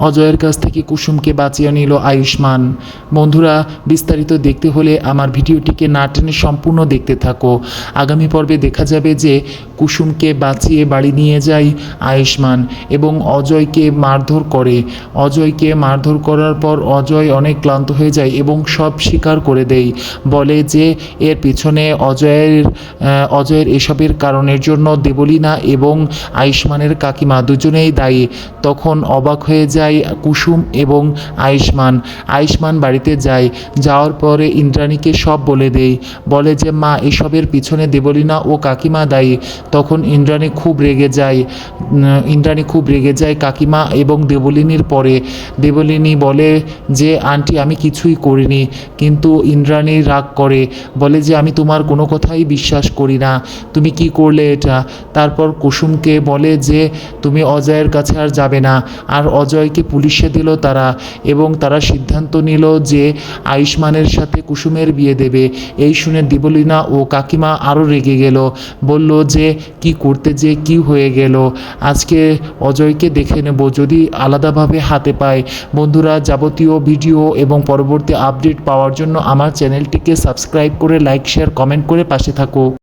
অজয়ের কাছ থেকে কুসুমকে বাঁচিয়ে নিল আয়ুষ্মান। বন্ধুরা, বিস্তারিত দেখতে হলে আমার ভিডিওটিকে না টেনে সম্পূর্ণ দেখতে থাকো। আগামী পর্বে দেখা যাবে যে কুসুমকে বাঁচিয়ে বাড়ি নিয়ে যায় আয়ুষ্মান এবং অজয়কে মারধর করে। অজয়কে মারধর করার পর অজয় অনেক ক্লান্ত হয়ে যায় এবং সব স্বীকার করে দেয়। বলে যে, এর পিছনে অজয়ের অজয়ের এসবের কারণের জন্য দেবলীনা এবং আয়ুষ্মানের কাকিমা দুজনেই দায়ী। তখন অবাক হয়ে যায় কুসুম এবং আয়ুষ্মান। আয়ুষ্মান বাড়িতে যায়, যাওয়ার পরে ইন্দ্রাণীকে সব বলে দেয়। বলে যে, মা, এসবের পিছনে দেবলীনা ও কাকিমা দায়ী। তখন ইন্দ্রাণী খুব রেগে যায়। ইন্দ্রাণী খুব রেগে যায় কাকিমা এবং দেবলিনীর পরে। দেবলিনী বলে যে, আন্টি, আমি কিছুই করিনি। কিন্তু ইন্দ্রাণী রাগ করে। বলে যে, আমি তোমার কোনো কথাই বিশ্বাস করি না। তুমি কি করলে এটা? তারপর কুসুমকে বলে যে, তুমি অজয়ের কাছে আর যাবে না। আর অজয়কে পুলিশে দিল তারা এবং তারা সিদ্ধান্ত নিল যে আয়ুষ্মানের সাথে কুসুমের বিয়ে দেবে। এই শুনে দিবলিনা ও কাকিমা আরও রেগে গেল। বলল যে, কি করতে যে কি হয়ে গেল? আজকে অজয়কে দেখে নেব। যদি আলাদাভাবে হাতে পায়। বন্ধুরা, যাবতীয় ভিডিও এবং পরবর্তী আপডেট পাওয়ার জন্য আমার চ্যানেলটিকে সাবস্ক্রাইব করে, লাইক, শেয়ার, কমেন্ট করে পাশে থাকো।